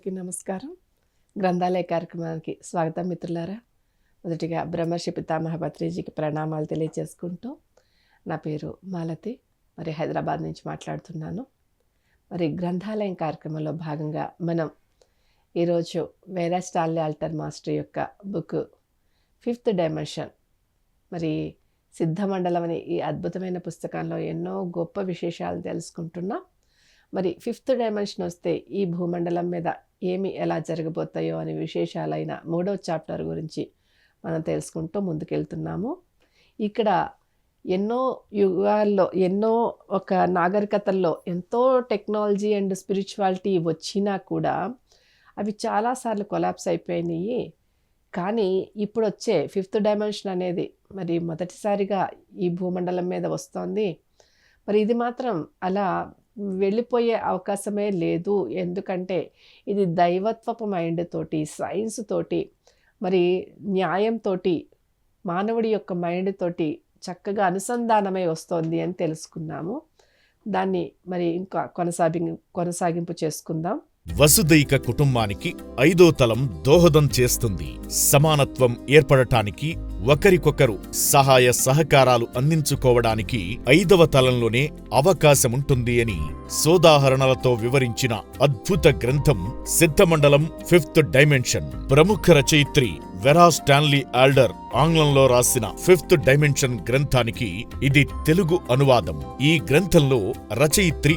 అందరికీ నమస్కారం. గ్రంథాలయ కార్యక్రమానికి స్వాగతం మిత్రులారా. మొదటిగా బ్రహ్మర్షి పితామహ పత్రిజీకి ప్రణామాలు తెలియజేసుకుంటూ నా పేరు మాలతి. మరి హైదరాబాద్ నుంచి మాట్లాడుతున్నాను. మరి గ్రంథాలయం కార్యక్రమంలో భాగంగా మనం ఈరోజు వేరా స్టాన్లీ ఆల్టర్ మాస్టర్ యొక్క బుక్ ఫిఫ్త్ డైమెన్షన్ మరి సిద్ధమండలం అనే ఈ అద్భుతమైన పుస్తకంలో ఎన్నో గొప్ప విశేషాలు తెలుసుకుంటున్నాం. మరి ఫిఫ్త్ డైమెన్షన్ వస్తే ఈ భూమండలం మీద ఏమి ఎలా జరగబోతాయో అనే విశేషాలైన మూడవ చాప్టర్ గురించి మనం తెలుసుకుంటూ ముందుకెళ్తున్నాము. ఇక్కడ ఎన్నో యుగాల్లో ఎన్నో ఒక నాగరికతల్లో ఎంతో టెక్నాలజీ అండ్ స్పిరిచువాలిటీ వచ్చినా కూడా అవి చాలాసార్లు కొలాప్స్ అయిపోయినాయి. కానీ ఇప్పుడు వచ్చే ఫిఫ్త్ డైమెన్షన్ అనేది మరి మొదటిసారిగా ఈ భూమండలం మీద వస్తోంది. మరి ఇది మాత్రం అలా వెళ్ళిపోయే అవకాశమే లేదు. ఎందుకంటే ఇది దైవత్వపు మైండ్ తోటి సైన్స్ తోటి మరి న్యాయంతో మానవుడి యొక్క మైండ్ తోటి చక్కగా అనుసంధానమై వస్తోంది అని తెలుసుకున్నాము. దాన్ని మరి ఇంకా కొనసాగి కొనసాగింపు చేసుకుందాం. వసుదైక కుటుంబానికి ఐదో తలం దోహదం చేస్తుంది. సమానత్వం ఏర్పడటానికి ఒకరికొకరు సహాయ సహకారాలు అందించుకోవడానికి ఐదవ తలంలోనే అవకాశముంటుంది అని సోదాహరణలతో వివరించిన అద్భుత గ్రంథం సిద్ధమండలం ఫిఫ్త్ డైమెన్షన్. ప్రముఖ రచయిత్రి వెరా స్టాన్లీ ఆల్డర్ ఆంగ్లంలో రాసిన ఫిఫ్త్ డైమెన్షన్ గ్రంథానికి ఇది తెలుగు అనువాదం. ఈ గ్రంథంలో రచయిత్రి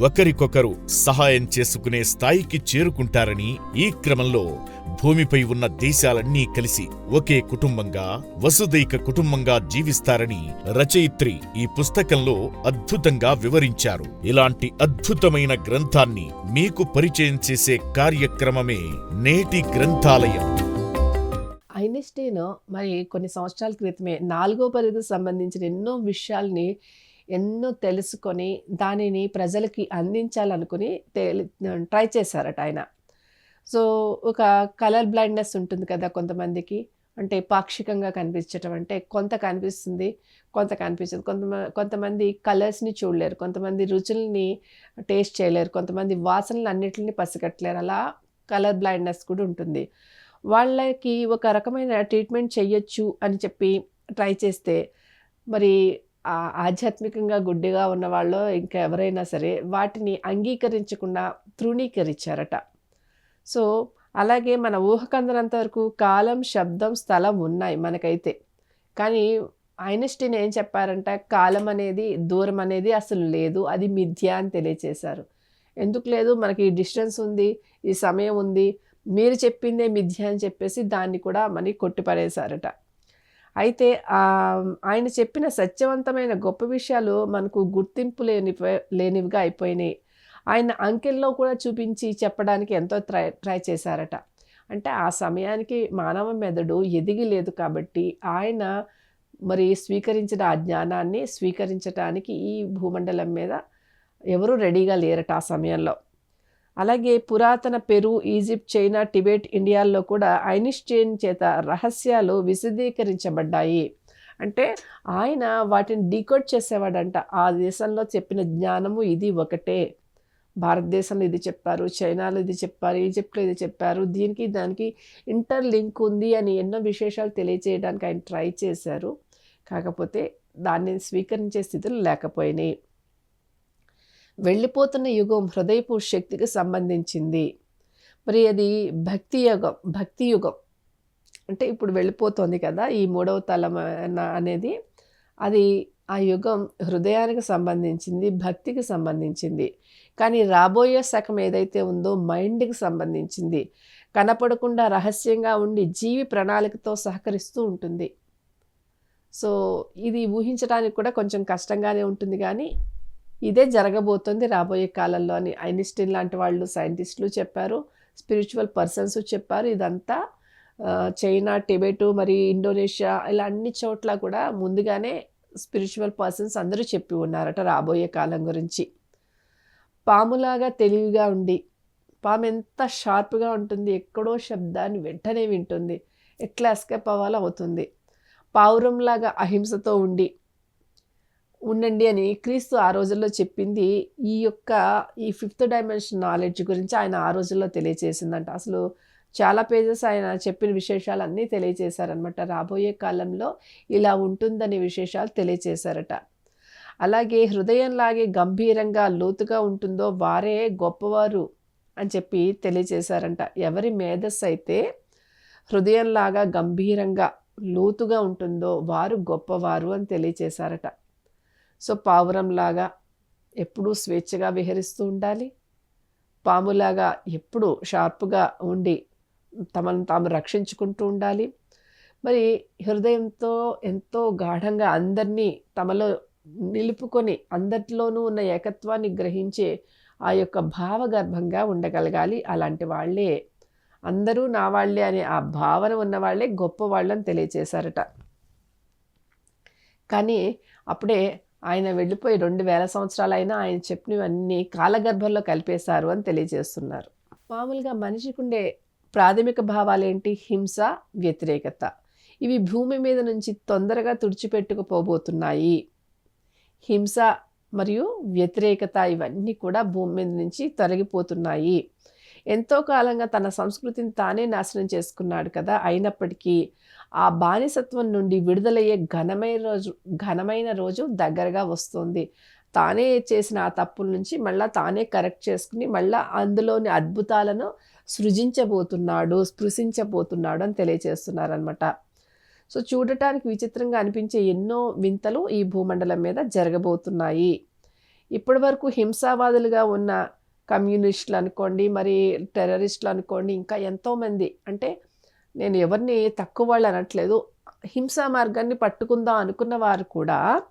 ఒకరికొకరు సహాయం చేసుకునే స్థాయికి చేరుకుంటారని ఈ క్రమంలో భూమిపై ఉన్న దేశాలన్నీ కలిసి ఒకే కుటుంబంగా వసుదైక కుటుంబంగా జీవిస్తారని రచయిత్రి ఈ పుస్తకంలో అద్భుతంగా వివరించారు. ఇలాంటి అద్భుతమైన గ్రంథాన్ని మీకు పరిచయం చేసే కార్యక్రమమే నేటి గ్రంథాలయం. ఐన్స్టీన్ మరి కొన్ని సంవత్సరాల క్రితమే నాలుగో పరిధికి సంబంధించిన ఎన్నో విషయాల్ని ఎన్నో తెలుసుకొని దానిని ప్రజలకి అందించాలనుకుని ట్రై చేశారట ఆయన. సో ఒక కలర్ బ్లైండ్నెస్ ఉంటుంది కదా కొంతమందికి. అంటే పాక్షికంగా కనిపించటం అంటే కొంత కనిపిస్తుంది కొంత కనిపించదు. కొంత కొంతమంది కలర్స్ని చూడలేరు. కొంతమంది రుచుల్ని టేస్ట్ చేయలేరు. కొంతమంది వాసనలు అన్నిటిని పసిగట్టలేరు. అలా కలర్ బ్లైండ్నెస్ కూడా ఉంటుంది. వాళ్ళకి ఒక రకమైన ట్రీట్మెంట్ చేయొచ్చు అని చెప్పి ట్రై చేస్తే మరి ఆధ్యాత్మికంగా గుడ్డిగా ఉన్న వాళ్ళు ఇంకా ఎవరైనా సరే వాటిని అంగీకరించకుండా తృణీకరించారట. సో అలాగే మన ఊహకందనంత వరకు కాలం శబ్దం స్థలం ఉన్నాయి మనకైతే. కానీ ఐన్స్టీన్ ఏం చెప్పారంట? కాలం అనేది దూరం అనేది అసలు లేదు అది మిథ్య అని తెలియచేశారు. ఎందుకు లేదు? మనకి డిస్టెన్స్ ఉంది ఈ సమయం ఉంది మీరు చెప్పిందే మిథ్య అని చెప్పేసి దాన్ని కూడా మనకి కొట్టిపడేశారట. అయితే ఆయన చెప్పిన సత్యవంతమైన గొప్ప విషయాలు మనకు గుర్తింపు లేని లేనివిగా అయిపోయినాయి. ఆయన అంకెల్లో కూడా చూపించి చెప్పడానికి ఎంతో ట్రై ట్రై చేశారట. అంటే ఆ సమయానికి మానవ మెదడు ఎదిగి లేదు కాబట్టి ఆయన మరి స్వీకరించిన ఆ జ్ఞానాన్ని స్వీకరించడానికి ఈ భూమండలం మీద ఎవరూ రెడీగా లేరట ఆ సమయంలో. అలాగే పురాతన పెరు ఈజిప్ట్ చైనా టిబెట్ ఇండియాల్లో కూడా ఐనిస్టైన్ చేత రహస్యాలు విశదీకరించబడ్డాయి. అంటే ఆయన వాటిని డీకోడ్ చేసేవాడంట. ఆ దేశంలో చెప్పిన జ్ఞానము ఇది ఒకటే. భారతదేశంలో ఇది చెప్పారు చైనాలో ఇది చెప్పారు ఈజిప్ట్లో ఇది చెప్పారు దీనికి దానికి ఇంటర్ లింక్ ఉంది అని ఎన్నో విశేషాలు తెలియజేయడానికి ఆయన ట్రై చేశారు. కాకపోతే దాన్ని స్వీకరించే స్థితిలో లేకపోయినాయి. వెళ్ళిపోతున్న యుగం హృదయపు శక్తికి సంబంధించింది. మరి అది భక్తి యుగం భక్తి యుగం. అంటే ఇప్పుడు వెళ్ళిపోతుంది కదా ఈ మూడవ తలం అనేది. అది ఆ యుగం హృదయానికి సంబంధించింది భక్తికి సంబంధించింది. కానీ రాబోయే శకం ఏదైతే ఉందో మైండ్కి సంబంధించింది. కనపడకుండా రహస్యంగా ఉండి జీవి ప్రణాళికతో సహకరిస్తూ ఉంటుంది. సో ఇది ఊహించడానికి కూడా కొంచెం కష్టంగానే ఉంటుంది కానీ ఇదే జరగబోతుంది రాబోయే కాలంలో అని ఐన్స్టీన్ లాంటి వాళ్ళు సైంటిస్టులు చెప్పారు స్పిరిచువల్ పర్సన్స్ చెప్పారు. ఇదంతా చైనా టిబెటు మరి ఇండోనేషియా ఇలా అన్ని చోట్ల కూడా ముందుగానే స్పిరిచువల్ పర్సన్స్ అందరూ చెప్పి ఉన్నారట రాబోయే కాలం గురించి. పాములాగా తెలివిగా ఉండి పాము ఎంత షార్ప్గా ఉంటుంది ఎక్కడో శబ్దాన్ని వెంటనే వింటుంది ఎట్లా ఎస్కేప్ అవ్వాలో అవుతుంది. పావురంలాగా అహింసతో ఉండి ఉండండి అని క్రీస్తు ఆ రోజుల్లో చెప్పింది. ఈ యొక్క ఈ ఫిఫ్త్ డైమెన్షన్ నాలెడ్జ్ గురించి ఆయన ఆ రోజుల్లో తెలియజేసిందంట అసలు చాలా పేజెస్ ఆయన చెప్పిన విశేషాలు అన్నీ తెలియజేశారనమాట రాబోయే కాలంలో ఇలా ఉంటుందనే విశేషాలు తెలియజేశారట అలాగే హృదయంలాగే గంభీరంగా లోతుగా ఉంటుందో వారే గొప్పవారు అని చెప్పి తెలియజేశారంట ఎవరి మేధస్సు అయితే హృదయంలాగా గంభీరంగా లోతుగా ఉంటుందో వారు గొప్పవారు అని తెలియజేశారట సో పావురంలాగా ఎప్పుడూ స్వేచ్ఛగా విహరిస్తూ ఉండాలి. పాములాగా ఎప్పుడూ షార్ప్గా ఉండి తమను తాము రక్షించుకుంటూ ఉండాలి. మరి హృదయంతో ఎంతో గాఢంగా అందరినీ తమలో నిలుపుకొని అందరిలోనూ ఉన్న ఏకత్వాన్ని గ్రహించే ఆ యొక్క భావగర్భంగా ఉండగలగాలి. అలాంటి వాళ్ళే అందరూ నా వాళ్ళే అనే ఆ భావన ఉన్న వాళ్ళే గొప్ప వాళ్ళని తెలియచేశారట. కానీ అప్పుడే ఆయన వెళ్ళిపోయి రెండు వేల సంవత్సరాలు అయినా ఆయన చెప్పినవన్నీ కాలగర్భంలో కలిపేశారు అని తెలియజేస్తున్నారు. మామూలుగా మనిషికి ఉండే ప్రాథమిక భావాలేంటి? హింస వ్యతిరేకత. ఇవి భూమి మీద నుంచి తొందరగా తుడిచిపెట్టుకుపోబోతున్నాయి. హింస మరియు వ్యతిరేకత ఇవన్నీ కూడా భూమి మీద నుంచి తొలగిపోతున్నాయి. ఎంతో కాలంగా తన సంస్కృతిని తానే నాశనం చేసుకున్నాడు కదా. అయినప్పటికీ ఆ బానిసత్వం నుండి విడుదలయ్యే ఘనమైన రోజు ఘనమైన రోజు దగ్గరగా వస్తుంది. తానే చేసిన ఆ తప్పుల నుంచి మళ్ళీ తానే కరెక్ట్ చేసుకుని మళ్ళీ అందులోని అద్భుతాలను సృజించబోతున్నాడు స్పృశించబోతున్నాడు అని తెలియజేస్తున్నారనమాట సో చూడటానికి విచిత్రంగా అనిపించే ఎన్నో వింతలు ఈ భూమండలం మీద జరగబోతున్నాయి. ఇప్పటి వరకు హింసావాదులుగా ఉన్న కమ్యూనిస్టులు అనుకోండి మరి టెర్రరిస్టులు అనుకోండి ఇంకా ఎంతోమంది అంటే నేను ఎవరిని తక్కువ వాళ్ళు అనట్లేదు. హింసా మార్గాన్ని పట్టుకుందాం అనుకున్న వారు కూడా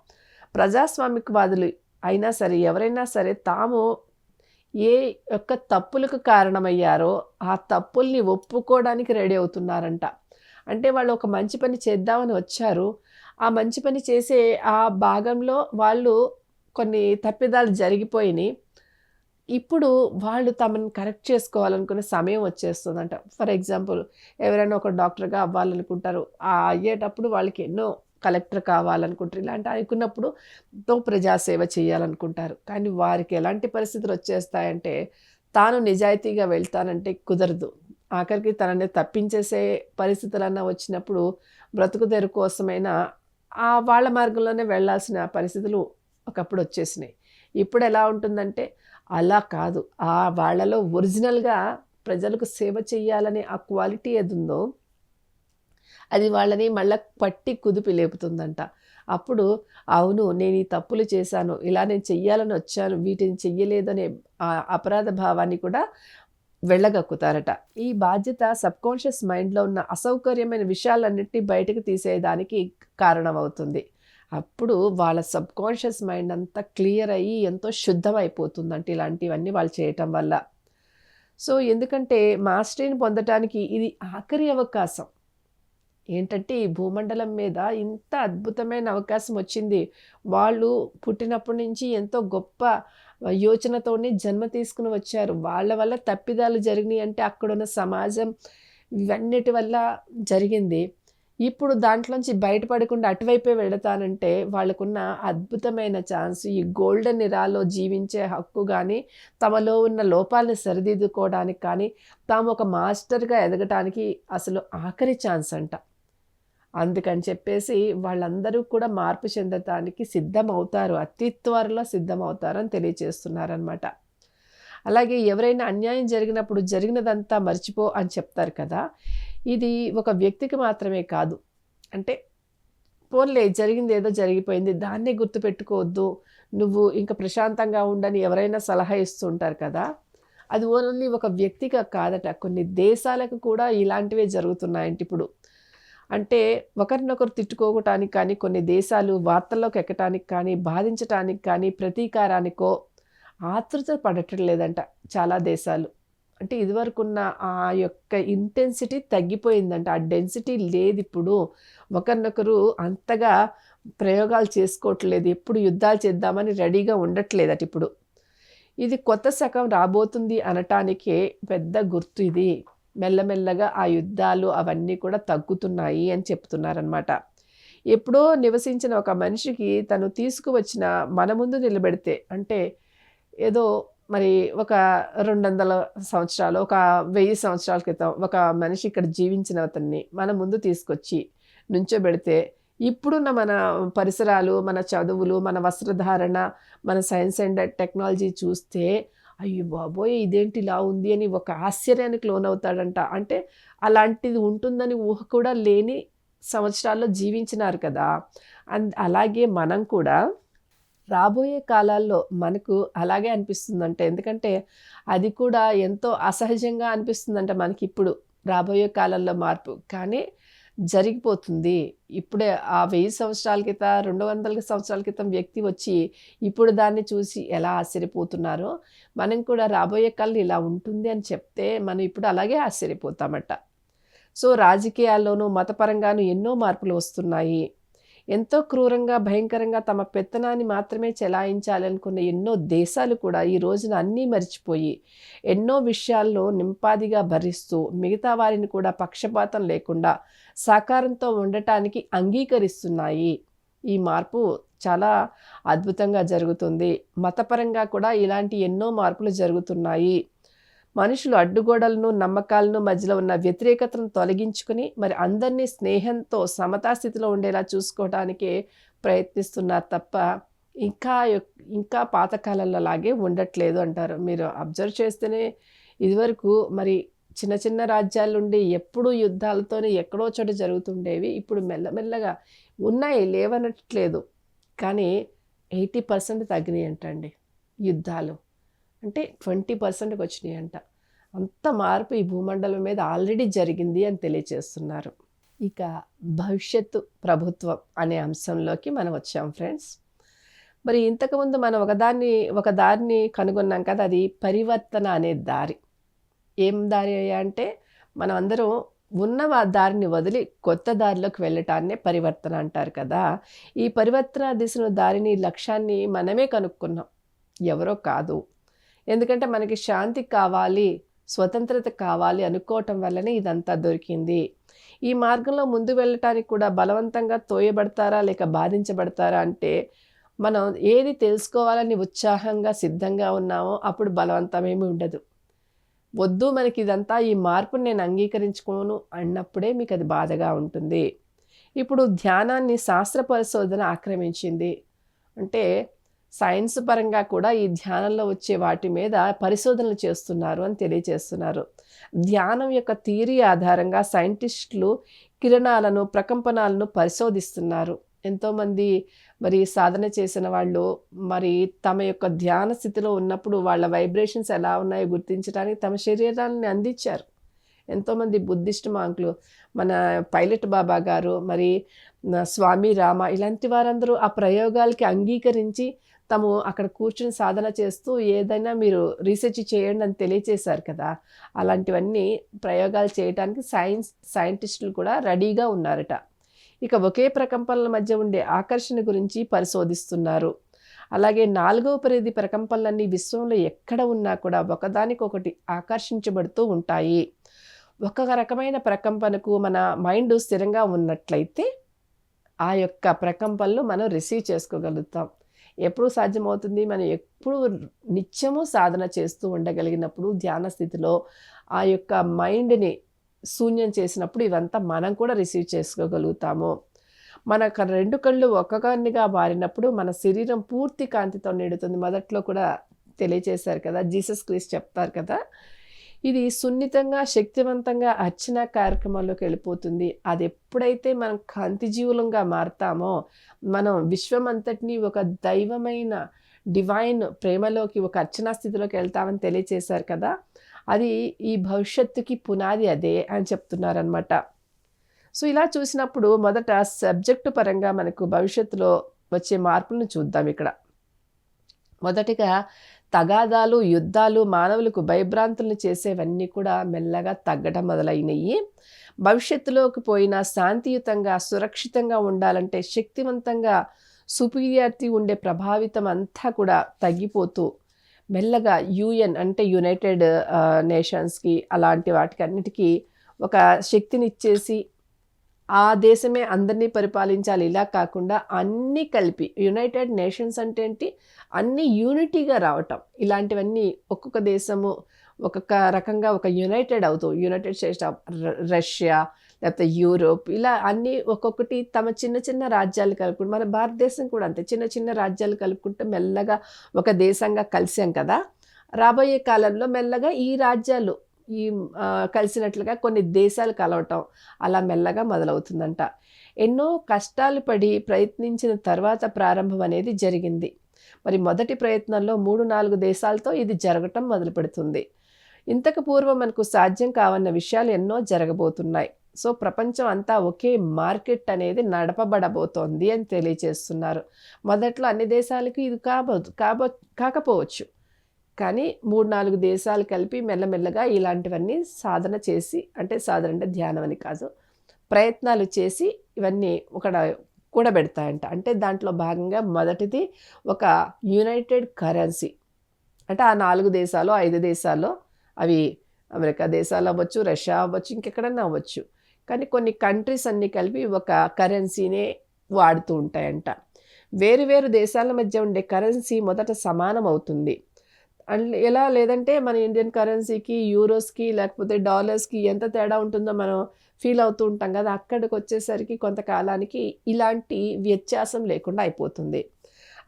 ప్రజాస్వామికవాదులు అయినా సరే ఎవరైనా సరే తాము ఏ యొక్క తప్పులకు కారణమయ్యారో ఆ తప్పుల్ని ఒప్పుకోవడానికి రెడీ అవుతున్నారంట. అంటే వాళ్ళు ఒక మంచి పని చేద్దామని వచ్చారు. ఆ మంచి పని చేసే ఆ భాగంలో వాళ్ళు కొన్ని తప్పిదాలు జరిగిపోయినాయి. ఇప్పుడు వాళ్ళు తమను కరెక్ట్ చేసుకోవాలనుకునే సమయం వచ్చేస్తుందంట. ఫర్ ఎగ్జాంపుల్ ఎవరైనా ఒక డాక్టర్గా అవ్వాలనుకుంటారు. ఆ అయ్యేటప్పుడు వాళ్ళకి ఎన్నో కలెక్టర్ కావాలనుకుంటారు. ఇలాంటి అనుకున్నప్పుడు తో ప్రజాసేవ చేయాలనుకుంటారు. కానీ వారికి ఎలాంటి పరిస్థితులు వచ్చేస్తాయంటే తాను నిజాయితీగా వెళ్తానంటే కుదరదు. ఆఖరికి తనని తప్పించేసే పరిస్థితులన్నా వచ్చినప్పుడు బ్రతుకుదేరు కోసమైనా ఆ వాళ్ళ మార్గంలోనే వెళ్ళాల్సిన పరిస్థితులు ఒకప్పుడు వచ్చేసినాయి. ఇప్పుడు ఎలా ఉంటుందంటే అలా కాదు. ఆ వాళ్ళలో ఒరిజినల్గా ప్రజలకు సేవ చేయాలనే ఆ క్వాలిటీ ఏది ఉందో అది వాళ్ళని మళ్ళీ పట్టి కుదిపి లేపుతుందంట. అప్పుడు అవును నేను ఈ తప్పులు చేశాను ఇలా నేను చెయ్యాలని వచ్చాను వీటిని చెయ్యలేదనే ఆ అపరాధ భావాన్ని కూడా వెళ్ళగక్కుతారట. ఈ బాధ్యత సబ్కాన్షియస్ మైండ్లో ఉన్న అసౌకర్యమైన విషయాలన్నింటినీ బయటకు తీసేయడానికి కారణమవుతుంది. అప్పుడు వాళ్ళ సబ్కాన్షియస్ మైండ్ అంతా క్లియర్ అయ్యి ఎంతో శుద్ధమైపోతుందంటే ఇలాంటివన్నీ వాళ్ళు చేయటం వల్ల. సో ఎందుకంటే మాస్టరీని పొందటానికి ఇది ఆఖరి అవకాశం. ఏంటంటే ఈ భూమండలం మీద ఇంత అద్భుతమైన అవకాశం వచ్చింది. వాళ్ళు పుట్టినప్పటి నుంచి ఎంతో గొప్ప యోచనతోనే జన్మ తీసుకుని వచ్చారు. వాళ్ళ వల్ల తప్పిదాలు జరిగినాయి అంటే అక్కడున్న సమాజం ఇవన్నిటి వల్ల జరిగింది. ఇప్పుడు దాంట్లోంచి బయటపడకుండా అటువైపే వెళతానంటే వాళ్ళకున్న అద్భుతమైన ఛాన్స్ ఈ గోల్డెన్ ఇరాలో జీవించే హక్కు కానీ తమలో ఉన్న లోపాలను సరిదిద్దుకోవడానికి కానీ తాము ఒక మాస్టర్గా ఎదగటానికి అసలు ఆఖరి ఛాన్స్ అంట. అందుకని చెప్పేసి వాళ్ళందరూ కూడా మార్పు చెందటానికి సిద్ధమవుతారు అతి త్వరలో సిద్ధమవుతారని అని తెలియచేస్తున్నారనమాట అలాగే ఎవరైనా అన్యాయం జరిగినప్పుడు జరిగినదంతా మర్చిపో అని చెప్తారు కదా ఇది ఒక వ్యక్తికి మాత్రమే కాదు. అంటే పోన్లే జరిగింది ఏదో జరిగిపోయింది దాన్నే గుర్తుపెట్టుకోవద్దు నువ్వు ఇంకా ప్రశాంతంగా ఉండని ఎవరైనా సలహా ఇస్తుంటారు కదా అది ఓన్లీ ఒక వ్యక్తిగా కాదట. కొన్ని దేశాలకు కూడా ఇలాంటివే జరుగుతున్నాయంట ఇప్పుడు. అంటే ఒకరినొకరు తిట్టుకోవటానికి కానీ కొన్ని దేశాలు వార్తల్లోకి ఎక్కటానికి కానీ బాధించటానికి కానీ ప్రతీకారానికో ఆతృత పడటం లేదంట చాలా దేశాలు. అంటే ఇదివరకున్న ఆ యొక్క ఇంటెన్సిటీ తగ్గిపోయిందంట. ఆ డెన్సిటీ లేదు ఇప్పుడు ఒకరినొకరు అంతగా ప్రయోగాలు చేసుకోవట్లేదు. ఎప్పుడు యుద్ధాలు చేద్దామని రెడీగా ఉండట్లేదట ఇప్పుడు. ఇది కొత్త శకం రాబోతుంది అనటానికే పెద్ద గుర్తు ఇది. మెల్లమెల్లగా ఆ యుద్ధాలు అవన్నీ కూడా తగ్గుతున్నాయి అని చెప్తున్నారనమాట ఎప్పుడో నివసించిన ఒక మనిషికి తను తీసుకువచ్చిన మన ముందు నిలబెడితే అంటే ఏదో మరి ఒక రెండు వందల సంవత్సరాలు ఒక వెయ్యి సంవత్సరాల క్రితం ఒక మనిషి ఇక్కడ జీవించిన అతన్ని మన ముందు తీసుకొచ్చి నుంచోబెడితే ఇప్పుడున్న మన పరిసరాలు మన చదువులు మన వస్త్రధారణ మన సైన్స్ అండ్ టెక్నాలజీ చూస్తే అయ్యో బాబోయ్! ఇదేంటి ఇలా ఉంది అని ఒక ఆశ్చర్యానికి లోనవుతాడంట. అంటే అలాంటిది ఉంటుందని ఊహ కూడా లేని సంవత్సరాల్లో జీవించినారు కదా. అండ్ అలాగే మనం కూడా రాబోయే కాలాల్లో మనకు అలాగే అనిపిస్తుందంట ఎందుకంటే అది కూడా ఎంతో అసహజంగా అనిపిస్తుందంట మనకి ఇప్పుడు రాబోయే కాలంలో మార్పు. కానీ జరిగిపోతుంది. ఇప్పుడే ఆ వెయ్యి సంవత్సరాల క్రితం రెండు వందల సంవత్సరాల క్రితం వ్యక్తి వచ్చి ఇప్పుడు దాన్ని చూసి ఎలా ఆశ్చర్యపోతున్నారో మనం కూడా రాబోయే కాలం ఇలా ఉంటుంది అని చెప్తే మనం ఇప్పుడు అలాగే ఆశ్చర్యపోతామట. సో రాజకీయాల్లోనూ మతపరంగానూ ఎన్నో మార్పులు వస్తున్నాయి. ఎంతో క్రూరంగా భయంకరంగా తమ పెత్తనాన్ని మాత్రమే చెలాయించాలనుకున్న ఎన్నో దేశాలు కూడా ఈ రోజున అన్నీ మర్చిపోయి ఎన్నో విషయాల్లో నింపాదిగా భరిస్తూ మిగతా వారిని కూడా పక్షపాతం లేకుండా సాకారంతో ఉండటానికి అంగీకరిస్తున్నాయి. ఈ మార్పు చాలా అద్భుతంగా జరుగుతుంది. మతపరంగా కూడా ఇలాంటి ఎన్నో మార్పులు జరుగుతున్నాయి. మనుషులు అడ్డుగోడలను నమ్మకాలను మధ్యలో ఉన్న వ్యతిరేకతను తొలగించుకుని మరి అందరినీ స్నేహంతో సమతా స్థితిలో ఉండేలా చూసుకోవడానికే ప్రయత్నిస్తున్నారు తప్ప ఇంకా ఇంకా పాతకాలంలో లాగే ఉండట్లేదు అంటారు. మీరు అబ్జర్వ్ చేస్తేనే ఇదివరకు మరి చిన్న చిన్న రాజ్యాల నుండి ఎప్పుడూ యుద్ధాలతోనే ఎక్కడో చోట జరుగుతుండేవి ఇప్పుడు మెల్లమెల్లగా ఉన్నాయి లేవనట్లేదు. కానీ ఎయిటీ పర్సెంట్ తగ్గినాయి అంటండి యుద్ధాలు. అంటే ట్వంటీ పర్సెంట్కి వచ్చినాయి అంట అంత మార్పు ఈ భూమండలం మీద ఆల్రెడీ జరిగింది అని తెలియచేస్తున్నారు ఇక భవిష్యత్తు ప్రభుత్వం అనే అంశంలోకి మనం వచ్చాం ఫ్రెండ్స్. మరి ఇంతకుముందు మనం ఒకదాన్ని ఒక దారిని కనుగొన్నాం కదా అది పరివర్తన అనే దారి. ఏం దారి అయ్యా అంటే మనం అందరం ఉన్న దారిని వదిలి కొత్త దారిలోకి వెళ్ళటాన్నే పరివర్తన అంటారు కదా. ఈ పరివర్తన దిశను దారిని లక్ష్యాన్ని మనమే కనుక్కున్నాం. ఎవరో కాదు. ఎందుకంటే మనకి శాంతి కావాలి స్వతంత్రత కావాలి అనుకోవటం వల్లనే ఇదంతా దొరికింది. ఈ మార్గంలో ముందు వెళ్ళటానికి కూడా బలవంతంగా తోయబడతారా లేక బాధించబడతారా అంటే మనం ఏది తెలుసుకోవాలని ఉత్సాహంగా సిద్ధంగా ఉన్నామో అప్పుడు బలవంతమేమి ఉండదు. వద్దు మనకి ఇదంతా ఈ మార్పుని నేను అంగీకరించుకోను అన్నప్పుడే మీకు అది బాధగా ఉంటుంది. ఇప్పుడు ధ్యానాన్ని శాస్త్ర పరిశోధన ఆక్రమించింది. అంటే సైన్స్ పరంగా కూడా ఈ ధ్యానంలో వచ్చే వాటి మీద పరిశోధనలు చేస్తున్నారు అని తెలియజేస్తున్నారు. ధ్యానం యొక్క థియరీ ఆధారంగా సైంటిస్టులు కిరణాలను ప్రకంపనాలను పరిశోధిస్తున్నారు. ఎంతోమంది మరి సాధన చేసిన వాళ్ళు మరి తమ యొక్క ధ్యాన స్థితిలో ఉన్నప్పుడు వాళ్ళ వైబ్రేషన్స్ ఎలా ఉన్నాయో గుర్తించడానికి తమ శరీరాన్ని అందించారు. ఎంతోమంది బుద్ధిస్ట్ మాంకులు మన పైలట్ బాబా గారు మరి స్వామి రామ ఇలాంటి వారందరూ ఆ ప్రయోగాలకి అంగీకరించి తాము అక్కడ కూర్చుని సాధన చేస్తూ ఏదైనా మీరు రీసెర్చ్ చేయండి అని తెలియచేశారు కదా. అలాంటివన్నీ ప్రయోగాలు చేయడానికి సైన్స్ సైంటిస్టులు కూడా రెడీగా ఉన్నారట. ఇక ఒకే ప్రకంపనల మధ్య ఉండే ఆకర్షణ గురించి పరిశోధిస్తున్నారు. అలాగే నాలుగవ పరిధి ప్రకంపనలన్నీ విశ్వంలో ఎక్కడ ఉన్నా కూడా ఒకదానికొకటి ఆకర్షించబడుతూ ఉంటాయి. ఒక రకమైన ప్రకంపనకు మన మైండ్ స్థిరంగా ఉన్నట్లయితే ఆ యొక్క ప్రకంపనలు మనం రిసీవ్ చేసుకోగలుగుతాం. ఎప్పుడు సాధ్యమవుతుంది? మనం ఎప్పుడు నిత్యము సాధన చేస్తూ ఉండగలిగినప్పుడు ధ్యాన స్థితిలో ఆ యొక్క మైండ్ని శూన్యం చేసినప్పుడు ఇవంతా మనం కూడా రిసీవ్ చేసుకోగలుగుతాము. మన క- రెండు కళ్ళు ఒక్కగానిగా మారినప్పుడు మన శరీరం పూర్తి కాంతితో నిడుతుంది. మొదట్లో కూడా తెలియచేశారు కదా? జీసస్ క్రీస్ చెప్తారు కదా? ఇది సున్నితంగా శక్తివంతంగా అర్చన కార్యక్రమాల్లోకి వెళ్ళిపోతుంది. అది ఎప్పుడైతే మనం కాంతి జీవులంగా మారతామో మనం విశ్వమంతటినీ ఒక దైవమైన డివైన్ ప్రేమలోకి ఒక అర్చనా స్థితిలోకి వెళ్తామని తెలియచేశారు కదా? అది ఈ భవిష్యత్తుకి పునాది అదే అని చెప్తున్నారనమాట సో ఇలా చూసినప్పుడు మొదట సబ్జెక్టు పరంగా మనకు భవిష్యత్తులో వచ్చే మార్పులను చూద్దాం ఇక్కడ. మొదటిగా తగాదాలు యుద్ధాలు మానవులకు భయభ్రాంతులను చేసేవన్నీ కూడా మెల్లగా తగ్గడం మొదలైనవి భవిష్యత్తులోకి పోయిన శాంతియుతంగా సురక్షితంగా ఉండాలంటే శక్తివంతంగా సుపీరియారిటీ ఉండే ప్రభావితం అంతా కూడా తగ్గిపోతూ మెల్లగా యుఎన్ అంటే యునైటెడ్ నేషన్స్కి అలాంటి వాటికి అన్నిటికీ ఒక శక్తిని ఇచ్చేసి ఆ దేశమే అందరినీ పరిపాలించాలి. ఇలా కాకుండా అన్నీ కలిపి యునైటెడ్ నేషన్స్ అంటే ఏంటి? అన్నీ యూనిటీగా రావటం. ఇలాంటివన్నీ ఒక్కొక్క దేశము ఒక్కొక్క రకంగా ఒక యునైటెడ్ అవుతూ యునైటెడ్ స్టేట్స్ ఆఫ్ రష్యా లేకపోతే యూరోప్ ఇలా అన్నీ ఒక్కొక్కటి తమ చిన్న చిన్న రాజ్యాలు కలుపుకుంటూ మన భారతదేశం కూడా అంతే. చిన్న చిన్న రాజ్యాలు కలుపుకుంటూ మెల్లగా ఒక దేశంగా కలిసాం కదా. రాబోయే కాలంలో మెల్లగా ఈ రాజ్యాలు ఈ కలిసినట్లుగా కొన్ని దేశాలు కలవటం అలా మెల్లగా మొదలవుతుందంట. ఎన్నో కష్టాలు పడి ప్రయత్నించిన తర్వాత ప్రారంభం అనేది జరిగింది. మరి మొదటి ప్రయత్నంలో మూడు నాలుగు దేశాలతో ఇది జరగటం మొదలు పెడుతుంది ఇంతకు పూర్వం మనకు సాధ్యం కావన్న విషయాలు ఎన్నో జరగబోతున్నాయి. సో ప్రపంచం అంతా ఒకే మార్కెట్ అనేది నడపబడబోతోంది అని తెలియజేస్తున్నారు. మొదట్లో అన్ని దేశాలకు ఇది కాబో కాబో కాకపోవచ్చు. కానీ మూడు నాలుగు దేశాలు కలిపి మెల్లమెల్లగా ఇలాంటివన్నీ సాధన చేసి అంటే సాధన అంటే ధ్యానం అని కాదు ప్రయత్నాలు చేసి ఇవన్నీ ఒక కూడబెడతాయంట. అంటే దాంట్లో భాగంగా మొదటిది ఒక యునైటెడ్ కరెన్సీ. అంటే ఆ నాలుగు దేశాలు ఐదు దేశాలు అవి అమెరికా దేశాలు అవ్వచ్చు రష్యా అవ్వచ్చు ఇంకెక్కడన్నా అవ్వచ్చు. కానీ కొన్ని కంట్రీస్ అన్నీ కలిపి ఒక కరెన్సీనే వాడుతూ ఉంటాయంట. వేరు వేరు దేశాల మధ్య ఉండే కరెన్సీ మొదట సమానం అవుతుంది అండ్ ఎలా లేదంటే మన ఇండియన్ కరెన్సీకి యూరోస్కి లేకపోతే డాలర్స్కి ఎంత తేడా ఉంటుందో మనం ఫీల్ అవుతూ ఉంటాం కదా అక్కడికి వచ్చేసరికి కొంతకాలానికి ఇలాంటి వ్యత్యాసం లేకుండా అయిపోతుంది.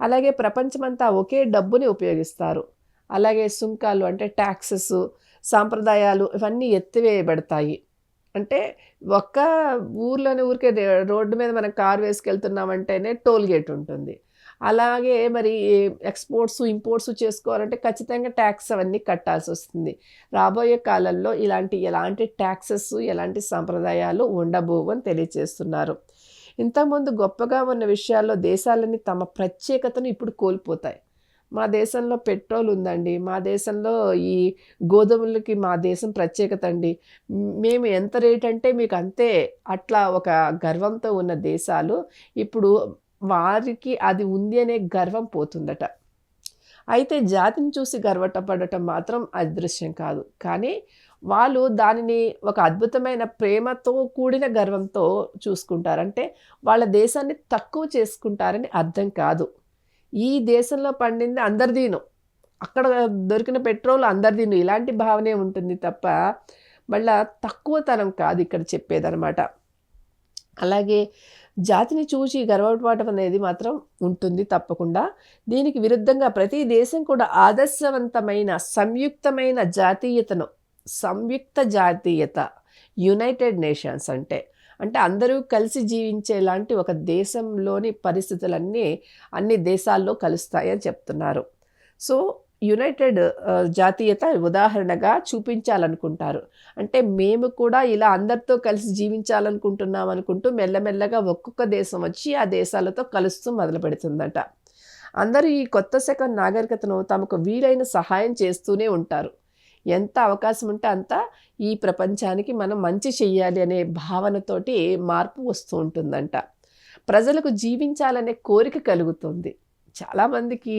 అలాగే ప్రపంచమంతా ఒకే డబ్బుని ఉపయోగిస్తారు. అలాగే సుంకాలు అంటే ట్యాక్సెస్ సాంప్రదాయాలు ఇవన్నీ ఎత్తివేయబడతాయి. అంటే ఒక్క ఊర్లోని ఊరికే రోడ్డు మీద మనం కారు వేసుకెళ్తున్నామంటేనే టోల్ గేట్ ఉంటుంది. అలాగే మరి ఎక్స్పోర్ట్స్ ఇంపోర్ట్స్ చేసుకోవాలంటే ఖచ్చితంగా ట్యాక్స్ అవన్నీ కట్టాల్సి వస్తుంది. రాబోయే కాలంలో ఇలాంటి ఎలాంటి ట్యాక్సెస్ ఎలాంటి సాంప్రదాయాలు ఉండబోవు అని తెలియజేస్తున్నారు. ఇంతకుముందు గొప్పగా ఉన్న విషయాల్లో దేశాలన్నీ తమ ప్రత్యేకతను ఇప్పుడు కోల్పోతాయి. మా దేశంలో పెట్రోల్ ఉందండి. మా దేశంలో ఈ గోధుమలకి మా దేశం ప్రత్యేకత అండి. మేము ఎంత రేట్ అంటే మీకు అంతే అట్లా ఒక గర్వంతో ఉన్న దేశాలు ఇప్పుడు వారికి అది ఉంది అనే గర్వం పోతుందట. అయితే జాతిని చూసి గర్వపడటం మాత్రం అదృశ్యం కాదు. కానీ వాళ్ళు దానిని ఒక అద్భుతమైన ప్రేమతో కూడిన గర్వంతో చూసుకుంటారంటే వాళ్ళ దేశాన్ని తక్కువ చేసుకుంటారని అర్థం కాదు. ఈ దేశంలో పండింది అందరిదీను అక్కడ దొరికిన పెట్రోల్ అందరిదీను ఇలాంటి భావనే ఉంటుంది తప్ప మళ్ళా తక్కువతనం కాదు ఇక్కడ చెప్పేదనమాట అలాగే జాతిని చూసి గర్వపడటం అనేది మాత్రం ఉంటుంది తప్పకుండా. దీనికి విరుద్ధంగా ప్రతి దేశం కూడా ఆదర్శవంతమైన సంయుక్తమైన జాతీయతను సంయుక్త జాతీయత యునైటెడ్ నేషన్స్ అంటే. అంటే అందరూ కలిసి జీవించేలాంటి ఒక దేశంలోని పరిస్థితులన్నీ అన్ని దేశాల్లో కలుస్తాయని చెప్తున్నారు. సో యునైటెడ్ జాతీయత ఉదాహరణగా చూపించాలనుకుంటారు. అంటే మేము కూడా ఇలా అందరితో కలిసి జీవించాలనుకుంటున్నాం అనుకుంటూ మెల్లమెల్లగా ఒక్కొక్క దేశం వచ్చి ఆ దేశాలతో కలుస్తూ మొదలు పెడుతుందట. అందరూ ఈ కొత్త శకం నాగరికతను తమకు వీలైన సహాయం చేస్తూనే ఉంటారు. ఎంత అవకాశం ఉంటే అంత ఈ ప్రపంచానికి మనం మంచి చెయ్యాలి అనే భావనతోటి మార్పు వస్తూ ఉంటుందంట. ప్రజలకు జీవించాలనే కోరిక కలుగుతుంది. చాలామందికి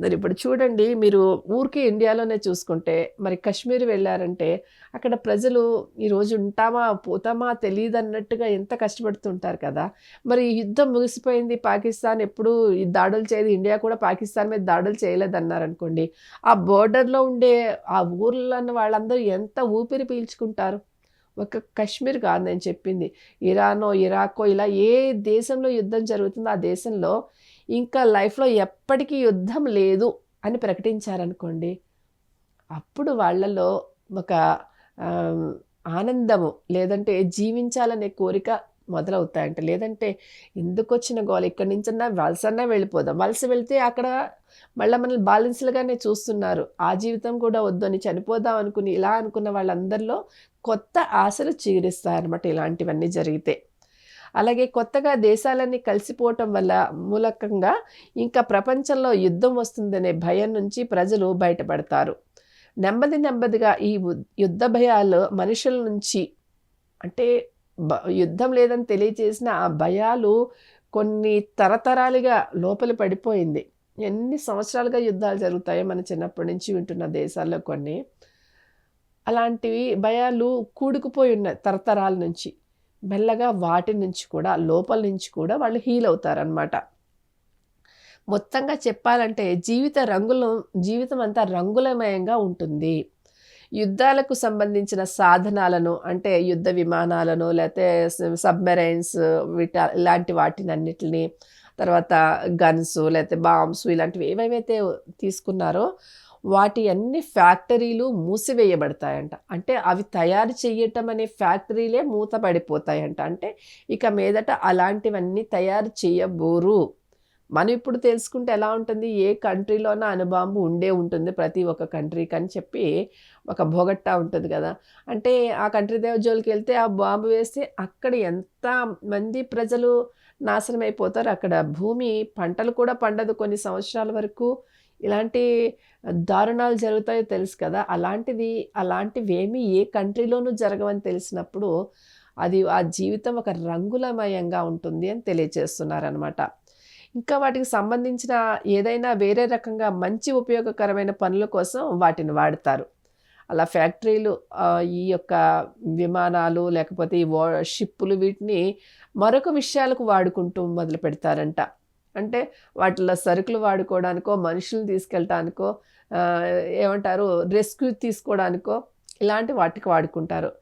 మరి ఇప్పుడు చూడండి మీరు ఊరికే ఇండియాలోనే చూసుకుంటే మరి కాశ్మీర్ వెళ్ళారంటే అక్కడ ప్రజలు ఈరోజు ఉంటామా పోతామా తెలియదు అన్నట్టుగా ఎంత కష్టపడుతుంటారు కదా. మరి యుద్ధం ముగిసిపోయింది పాకిస్తాన్ ఎప్పుడు ఈ దాడులు చేయదు ఇండియా కూడా పాకిస్తాన్ మీద దాడులు చేయలేదు అన్నారనుకోండి ఆ బోర్డర్లో ఉండే ఆ ఊర్లో ఉన్న వాళ్ళందరూ ఎంత ఊపిరి పీల్చుకుంటారు? ఒక కశ్మీర్ కాదు నేను చెప్పింది. ఇరానో ఇరాకో ఇలా ఏ దేశంలో యుద్ధం జరుగుతుందో ఆ దేశంలో ఇంకా లైఫ్లో ఎప్పటికీ యుద్ధం లేదు అని ప్రకటించారనుకోండి అప్పుడు వాళ్ళలో ఒక ఆనందము లేదంటే జీవించాలనే కోరిక మొదలవుతాయంట. లేదంటే ఎందుకు వచ్చిన గోల? ఇక్కడి నుంచన్నా వలసన్నా వెళ్ళిపోదాం. వలస వెళ్తే అక్కడ మళ్ళీ మనల్ని బ్యాలెన్స్లుగానే చూస్తున్నారు. ఆ జీవితం కూడా వద్దని చనిపోదాం అనుకుని ఇలా అనుకున్న వాళ్ళందరిలో కొత్త ఆశలు చీరిస్తాయన్నమాట ఇలాంటివన్నీ జరిగితే. అలాగే కొత్తగా దేశాలన్నీ కలిసిపోవటం వల్ల మూలకంగా ఇంకా ప్రపంచంలో యుద్ధం వస్తుందనే భయం నుంచి ప్రజలు బయటపడతారు. నెమ్మది నెమ్మదిగా ఈ యుద్ధ భయాలు మనుషుల నుంచి అంటే యుద్ధం లేదని తెలియజేసిన ఆ భయాలు కొన్ని తరతరాలుగా లోపల పడిపోయింది. ఎన్ని సంవత్సరాలుగా యుద్ధాలు జరుగుతాయో మన చిన్నప్పటి నుంచి వింటున్న దేశాల్లో కొన్ని. అలాంటివి భయాలు కూడుకుపోయి ఉన్నాయి తరతరాల నుంచి. మెల్లగా వాటి నుంచి కూడా లోపల నుంచి కూడా వాళ్ళు హీల్ అవుతారనమాట మొత్తంగా చెప్పాలంటే జీవిత రంగులు జీవితం అంతా రంగులమయంగా ఉంటుంది. యుద్ధాలకు సంబంధించిన సాధనాలను అంటే యుద్ధ విమానాలను లేకపోతే సబ్మెరైన్స్ వీట ఇలాంటి వాటిని అన్నిటిని తర్వాత గన్స్ లేకపోతే బాంబ్స్ ఇలాంటివి ఏవేవైతే తీసుకున్నారో వాటి అన్ని ఫ్యాక్టరీలు మూసివేయబడతాయంట. అంటే అవి తయారు చేయటం అనే ఫ్యాక్టరీలే మూతపడిపోతాయంట. అంటే ఇక మీదట అలాంటివన్నీ తయారు చేయబోరు. మనం ఇప్పుడు తెలుసుకుంటే ఎలా ఉంటుంది? ఏ కంట్రీలోన అణుబాంబు ఉండే ఉంటుంది ప్రతి ఒక్క కంట్రీకి అని చెప్పి ఒక భోగట్టా ఉంటుంది కదా. అంటే ఆ కంట్రీ దేవజోలికి వెళ్తే ఆ బాంబు వేస్తే అక్కడ ఎంత మంది ప్రజలు నాశనం అయిపోతారు అక్కడ భూమి పంటలు కూడా పండదు కొన్ని సంవత్సరాల వరకు. ఇలాంటి దారుణాలు జరుగుతాయో తెలుసు కదా. అలాంటిది అలాంటివేమీ ఏ కంట్రీలోనూ జరగవని తెలిసినప్పుడు అది ఆ జీవితం ఒక రంగులమయంగా ఉంటుంది అని తెలియజేస్తున్నారనమాట ఇంకా వాటికి సంబంధించిన ఏదైనా వేరే రకంగా మంచి ఉపయోగకరమైన పనుల కోసం వాటిని వాడతారు. అలా ఫ్యాక్టరీలు ఈ యొక్క విమానాలు లేకపోతే ఈ షిప్పులు వీటిని మరొక విషయాలకు వాడుకుంటూ మొదలు పెడతారంట అంటే వాటిలో సరుకులు వాడుకోవడానికో మనుషులను తీసుకెళ్ళటానికో ఏమంటారు రెస్క్యూ తీసుకోవడానికో ఇలాంటి వాటికి వాడుకుంటారు.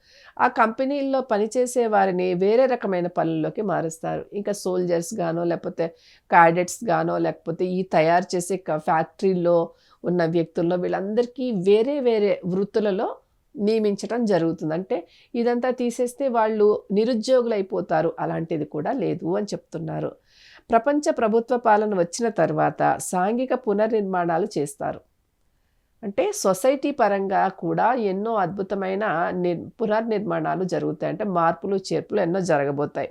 ఆ కంపెనీల్లో పనిచేసే వారిని వేరే రకమైన పనుల్లోకి మారుస్తారు. ఇంకా సోల్జర్స్ గానో లేకపోతే క్యాడెట్స్ గానో లేకపోతే ఈ తయారు చేసే క- ఫ్యాక్టరీలో ఉన్న వ్యక్తుల్లో వీళ్ళందరికీ వేరే వేరే వృత్తులలో నియమించడం జరుగుతుంది. అంటే ఇదంతా తీసేస్తే వాళ్ళు నిరుద్యోగులు అయిపోతారు అలాంటిది కూడా లేదు అని చెప్తున్నారు. ప్రపంచ ప్రభుత్వ పాలన వచ్చిన తర్వాత సాంఘిక పునర్నిర్మాణాలు చేస్తారు. అంటే సొసైటీ పరంగా కూడా ఎన్నో అద్భుతమైన నిర్ పునర్నిర్మాణాలు జరుగుతాయి. అంటే మార్పులు చేర్పులు ఎన్నో జరగబోతాయి.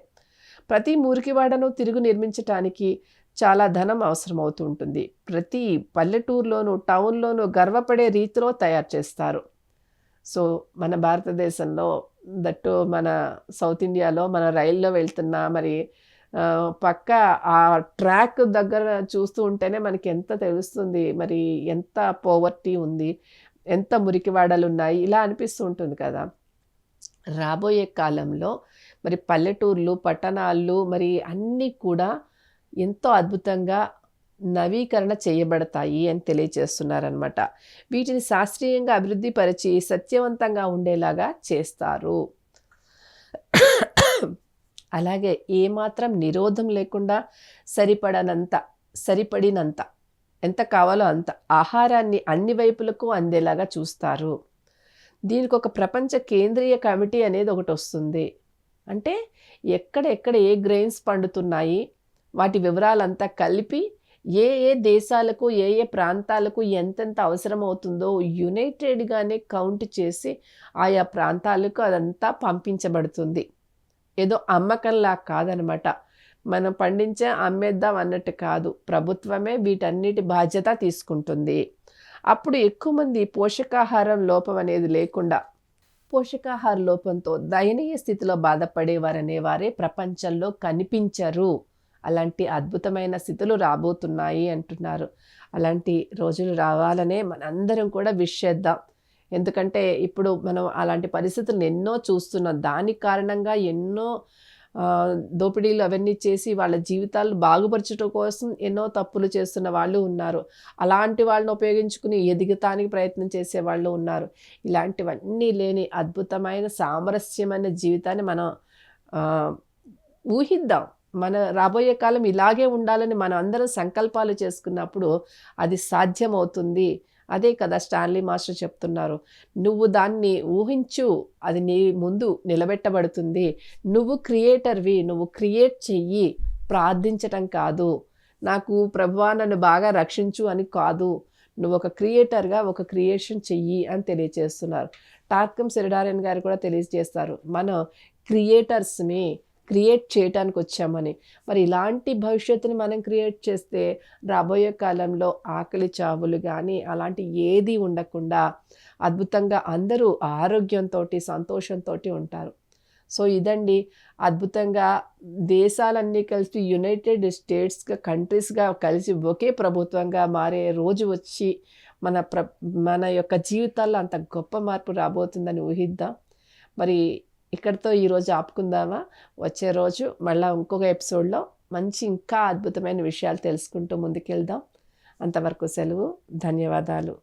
ప్రతి మురికివాడను తిరుగు నిర్మించటానికి చాలా ధనం అవసరం అవుతుంటుంది ప్రతి పల్లెటూరులోనూ టౌన్లోనూ గర్వపడే రీతిలో తయారు చేస్తారు. సో మన భారతదేశంలో దట్టు మన సౌత్ ఇండియాలో మన రైల్లో వెళ్తున్నా మరి పక్క ఆ ట్రాక్ దగ్గర చూస్తూ ఉంటేనే మనకి ఎంత తెలుస్తుంది మరి ఎంత పోవర్టీ ఉంది ఎంత మురికివాడలు ఉన్నాయి ఇలా అనిపిస్తూ ఉంటుంది కదా. రాబోయే కాలంలో మరి పల్లెటూర్లు పట్టణాలు మరి అన్నీ కూడా ఎంతో అద్భుతంగా నవీకరణ చేయబడతాయి అని తెలియజేస్తున్నారనమాట వీటిని శాస్త్రీయంగా అభివృద్ధి పరిచి సత్యవంతంగా ఉండేలాగా చేస్తారు. అలాగే ఏమాత్రం నిరోధం లేకుండా సరిపడనంత సరిపడినంత ఎంత కావాలో అంత ఆహారాన్ని అన్ని వైపులకు అందేలాగా చూస్తారు. దీనికి ఒక ప్రపంచ కేంద్రీయ కమిటీ అనేది ఒకటి వస్తుంది. అంటే ఎక్కడెక్కడ ఏ గ్రెయిన్స్ పండుతున్నాయి వాటి వివరాలంతా కలిపి ఏ ఏ దేశాలకు ఏ ఏ ప్రాంతాలకు ఎంతెంత అవసరం అవుతుందో యునైటెడ్గానే కౌంట్ చేసి ఆయా ప్రాంతాలకు అదంతా పంపించబడుతుంది. ఏదో అమ్మకంలా కాదనమాట. మనం పండించే అమ్మేద్దాం అన్నట్టు కాదు. ప్రభుత్వమే వీటన్నిటి బాధ్యత తీసుకుంటుంది. అప్పుడు ఎక్కువ మంది పోషకాహారం లోపం అనేది లేకుండా పోషకాహార లోపంతో దయనీయ స్థితిలో బాధపడేవారనే వారే ప్రపంచంలో కనిపించరు. అలాంటి అద్భుతమైన స్థితులు రాబోతున్నాయి అంటున్నారు. అలాంటి రోజులు రావాలనే మనందరం కూడా విష్ చేద్దాం. ఎందుకంటే ఇప్పుడు మనం అలాంటి పరిస్థితులను ఎన్నో చూస్తున్నాం. దాని కారణంగా ఎన్నో దోపిడీలు అవన్నీ చేసి వాళ్ళ జీవితాలు బాగుపరచడం కోసం ఎన్నో తప్పులు చేస్తున్న వాళ్ళు ఉన్నారు. అలాంటి వాళ్ళని ఉపయోగించుకుని ఎదుగుతానికి ప్రయత్నం చేసే వాళ్ళు ఉన్నారు. ఇలాంటివన్నీ లేని అద్భుతమైన సామరస్యమైన జీవితాన్ని మనం ఊహిద్దాం. మన రాబోయే కాలం ఇలాగే ఉండాలని మనం అందరం సంకల్పాలు చేసుకున్నప్పుడు అది సాధ్యమవుతుంది. అదే కదా స్టాన్లీ మాస్టర్ చెప్తున్నారు. నువ్వు దాన్ని ఊహించు అది నీ ముందు నిలబెట్టబడుతుంది. నువ్వు క్రియేటర్వి నువ్వు క్రియేట్ చెయ్యి ప్రార్థించటం కాదు. నాకు ప్రభువా నన్ను బాగా రక్షించు అని కాదు. నువ్వు ఒక క్రియేటర్గా ఒక క్రియేషన్ చెయ్యి అని తెలియజేస్తున్నారు టార్కం సెరడారన్ గారు కూడా తెలియజేస్తారు. మనం క్రియేటర్స్ని క్రియేట్ చేయటానికి వచ్చామని మరి ఇలాంటి భవిష్యత్తుని మనం క్రియేట్ చేస్తే రాబోయే కాలంలో ఆకలి చావులు కానీ అలాంటి ఏది ఉండకుండా అద్భుతంగా అందరూ ఆరోగ్యంతో సంతోషంతో ఉంటారు. సో ఇదండి. అద్భుతంగా దేశాలన్నీ కలిసి యునైటెడ్ స్టేట్స్గా కంట్రీస్గా కలిసి ఒకే ప్రభుత్వంగా మారే రోజు వచ్చి మన ప్ర మన యొక్క జీవితాల్లో అంత గొప్ప మార్పు రాబోతుందని ఊహిద్దాం. మరి ఇక్కడితో ఈరోజు ఆపుకుందామా? వచ్చే రోజు మళ్ళీ ఇంకొక ఎపిసోడ్లో మంచి ఇంకా అద్భుతమైన విషయాలు తెలుసుకుంటూ ముందుకెళ్దాం. అంతవరకు సెలవు ధన్యవాదాలు.